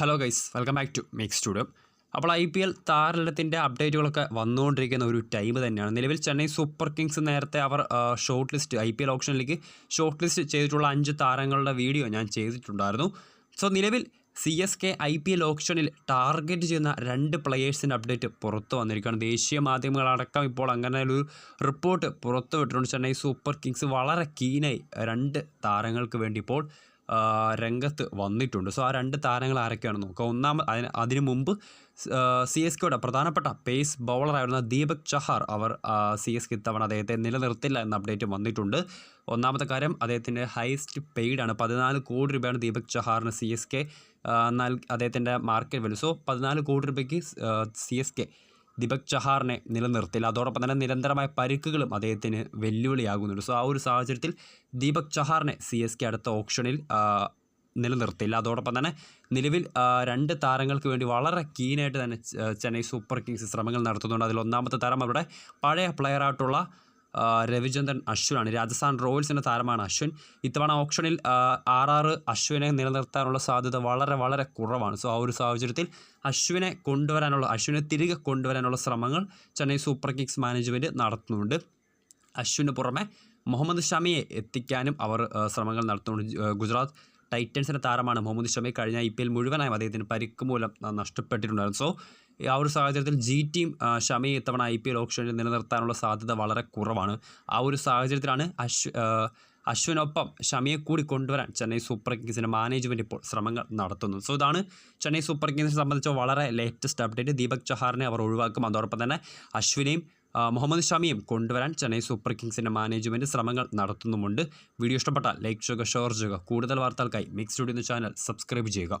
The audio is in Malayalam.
Hello guys welcome back to Make Studio അപ്പോൾ ഐ പി എൽ താരലത്തിന്റെ അപ്ഡേറ്റുകളൊക്കെ വന്നുകൊണ്ടിരിക്കുന്ന ഒരു ടൈം തന്നെയാണ്. നിലവിൽ ചെന്നൈ സൂപ്പർ കിങ്സ് നേരത്തെ അവർ short list I P L ഓപ്ഷനിലേക്ക് short list ചെയ്തിട്ടുള്ള അഞ്ച് താരങ്ങളുടെ വീഡിയോ ഞാൻ ചെയ്തിട്ടുണ്ടായിരുന്നു. സോ നിലവിൽ C S K I P L ഓപ്ഷനിൽ ടാർഗറ്റ് ചെയ്യുന്ന രണ്ട് പ്ലെയേഴ്സിന്റെ അപ്ഡേറ്റ് പുറത്തു വന്നിരിക്കുകയാണ്. ദേശീയ മാധ്യമങ്ങളടക്കം ഇപ്പോൾ അങ്ങനെ ഒരു റിപ്പോർട്ട് പുറത്തു വിട്ടിട്ടുണ്ട്. ചെന്നൈ സൂപ്പർ കിങ്സ് വളരെ കീനായി രണ്ട് താരങ്ങൾക്ക് വേണ്ടി ഇപ്പോൾ രംഗത്ത് വന്നിട്ടുണ്ട്. സോ ആ രണ്ട് താരങ്ങൾ ആരൊക്കെയാണെന്ന് നോക്കാം. ഒന്നാമത് അതിന് അതിനു മുമ്പ് സി എസ് കെയുടെ പ്രധാനപ്പെട്ട പേസ് ബൗളറായിരുന്ന ദീപക് ചഹാർ അവർ സി എസ് കെ ഇത്തവണ അദ്ദേഹത്തെ നിലനിർത്തില്ല എന്ന അപ്ഡേറ്റ് വന്നിട്ടുണ്ട്. ഒന്നാമത്തെ കാര്യം അദ്ദേഹത്തിന്റെ ഹയസ്റ്റ് പെയ്ഡാണ് പതിനാല് കോടി രൂപയാണ് ദീപക് ചഹാറിന് സി എസ് കെ നൽ അദ്ദേഹത്തിന്റെ മാർക്കറ്റ് വാല്യൂ സോ പതിനാല് കോടി രൂപയ്ക്ക് സി എസ് കെ ദീപക് ചഹാറിനെ നിലനിർത്തില്ല. അതോടൊപ്പം തന്നെ നിരന്തരമായ പരിക്കുകളും അദ്ദേഹത്തിന് വെല്ലുവിളിയാകുന്നുണ്ട്. സോ ആ ഒരു സാഹചര്യത്തിൽ ദീപക് ചഹാറിനെ സി എസ് കെ അടുത്ത ഓപ്ഷനിൽ നിലനിർത്തില്ല. അതോടൊപ്പം തന്നെ നിലവിൽ രണ്ട് താരങ്ങൾക്ക് വേണ്ടി വളരെ കീനായിട്ട് തന്നെ ചെന്നൈ സൂപ്പർ കിങ്സ് ശ്രമങ്ങൾ നടത്തുന്നുണ്ട്. അതിൽ ഒന്നാമത്തെ താരം അവരുടെ പഴയ പ്ലെയറായിട്ടുള്ള രവിചന്ദ്രൻ അശ്വിനാണ്. രാജസ്ഥാൻ റോയൽസിന്റെ താരമാണ് അശ്വിൻ. ഇത്തവണ ഓപ്ഷനിൽ ആർ അശ്വിനെ നിലനിർത്താനുള്ള സാധ്യത വളരെ വളരെ കുറവാണ്. സോ ആ ഒരു സാഹചര്യത്തിൽ അശ്വിനെ കൊണ്ടുവരാനുള്ള അശ്വിനെ തിരികെ കൊണ്ടുവരാനുള്ള ശ്രമങ്ങൾ ചെന്നൈ സൂപ്പർ കിങ്സ് മാനേജ്മെന്റ് നടത്തുന്നുണ്ട്. അശ്വിന് പുറമെ മുഹമ്മദ് ഷമിയെ എത്തിക്കാനും അവർ ശ്രമങ്ങൾ നടത്തുന്നുണ്ട്. ഗുജറാത്ത് ടൈറ്റൻസിന്റെ താരമാണ് മുഹമ്മദ് ഷമി കഴിഞ്ഞ ഐ പി എൽ മുഴുവനായും അദ്ദേഹത്തിന് പരിക്ക് മൂലം നഷ്ടപ്പെട്ടിട്ടുണ്ടായിരുന്നു. സോ ആ ഒരു സാഹചര്യത്തിൽ ജി ടീം ഷമി ഇത്തവണ ഐ പി എൽ ഓപ്ഷനിൽ നിലനിർത്താനുള്ള സാധ്യത വളരെ കുറവാണ്. ആ ഒരു സാഹചര്യത്തിലാണ് അശ്വ അശ്വിനൊപ്പം ഷമിയെ കൂടി കൊണ്ടുവരാൻ ചെന്നൈ സൂപ്പർ കിങ്സിന്റെ മാനേജ്മെന്റ് ഇപ്പോൾ ശ്രമങ്ങൾ നടത്തുന്നത് സോ ഇതാണ് ചെന്നൈ സൂപ്പർ കിങ്സിനെ സംബന്ധിച്ച വളരെ ലേറ്റസ്റ്റ് അപ്ഡേറ്റ്. ദീപക് ചഹാറിനെ അവർ ഒഴിവാക്കും. അതോടൊപ്പം തന്നെ അശ്വിനെയും മുഹമ്മദ് ഷമിയും കൊണ്ടുവരാൻ ചെന്നൈ സൂപ്പർ കിങ്സിന്റെ മാനേജ്മെന്റ് ശ്രമങ്ങൾ നടത്തുന്നുമുണ്ട്. വീഡിയോ ഇഷ്ടപ്പെട്ടാൽ ലൈക്ക് ചെയ്യുക ഷെയർ ചെയ്യുക. കൂടുതൽ വാർത്തകൾക്കായി മിക്സ് സ്റ്റുഡിയോ ചാനൽ സബ്സ്ക്രൈബ് ചെയ്യുക.